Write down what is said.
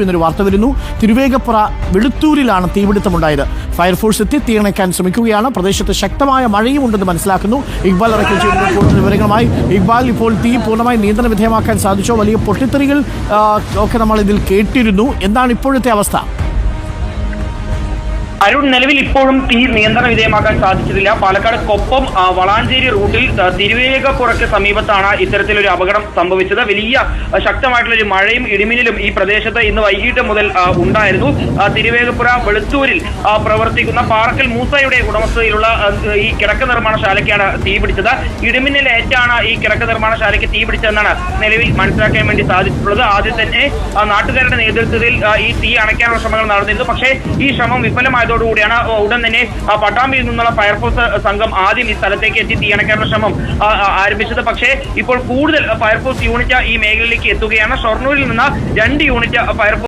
എന്നൊരു വാർത്ത വരുന്നു. തിരുവേഗപ്പുറ വെളുത്തൂരിലാണ് തീപിടുത്തമുണ്ടായത്. ഫയർഫോഴ്സ് എത്തി തീയണയ്ക്കാൻ ശ്രമിക്കുകയാണ്. പ്രദേശത്ത് ശക്തമായ മഴയും ഉണ്ടെന്ന് മനസ്സിലാക്കുന്നു. ഇക്ബാൽ ഇറക്കി ചെയ്യുന്ന കൂടുതൽ വിവരങ്ങളുമായി. ഇക്ബാൽ ഇപ്പോൾ തീ പൂർണമായി നിയന്ത്രണ വിധേയമാക്കാൻ സാധിച്ചോ? വലിയ പൊട്ടിത്തെറികൾ ഒക്കെ നമ്മൾ ഇതിൽ കേട്ടിരുന്നു. എന്താണ് ഇപ്പോഴത്തെ അവസ്ഥ? അരുൺ നിലവിൽ ഇപ്പോഴും തീ നിയന്ത്രണ വിധേയമാക്കാൻ സാധിച്ചിട്ടില്ല. പാലക്കാട് കൊപ്പം വളാഞ്ചേരി റൂട്ടിൽ തിരുവേഗപ്പുറയ്ക്ക് സമീപത്താണ് ഇത്തരത്തിലൊരു അപകടം സംഭവിച്ചത്. വലിയ ശക്തമായിട്ടുള്ള ഒരു മഴയും ഇടിമിന്നലും ഈ പ്രദേശത്ത് ഇന്ന് വൈകിട്ട് മുതൽ ഉണ്ടായിരുന്നു. തിരുവേഗപ്പുറ വെളുത്തൂരിൽ പ്രവർത്തിക്കുന്ന പാറക്കൽ മൂസയുടെ ഉടമസ്ഥതയിലുള്ള ഈ കിടക്ക നിർമ്മാണശാലയ്ക്കാണ് തീ പിടിച്ചത്. ഇടിമിന്നലേറ്റാണ് ഈ കിടക്ക നിർമ്മാണശാലയ്ക്ക് തീ പിടിച്ചതെന്നാണ് നിലവിൽ മനസ്സിലാക്കാൻ വേണ്ടി സാധിച്ചിട്ടുള്ളത്. ആദ്യം തന്നെ നാട്ടുകാരുടെ നേതൃത്വത്തിൽ ഈ തീ അണയ്ക്കാനുള്ള ശ്രമങ്ങൾ നടന്നിരുന്നു. പക്ഷേ ഈ ശ്രമം വിഫലമായതോടുകൂടിയാണ് ആ, ഉടൻ തന്നെ പട്ടാമ്പിയിൽ നിന്നുള്ള ഫയർഫോഴ്സ് സംഘം ആദ്യം ഈ സ്ഥലത്തേക്ക് എത്തി തീയണക്കാനുള്ള ശ്രമം ആരംഭിച്ചത്. പക്ഷേ ഇപ്പോൾ കൂടുതൽ ഫയർഫോഴ്സ് യൂണിറ്റ് ഈ മേഖലയിലേക്ക് എത്തുകയാണ്. ഷൊർണൂരിൽ നിന്ന് രണ്ട് യൂണിറ്റ് ഫയർഫോഴ്സ്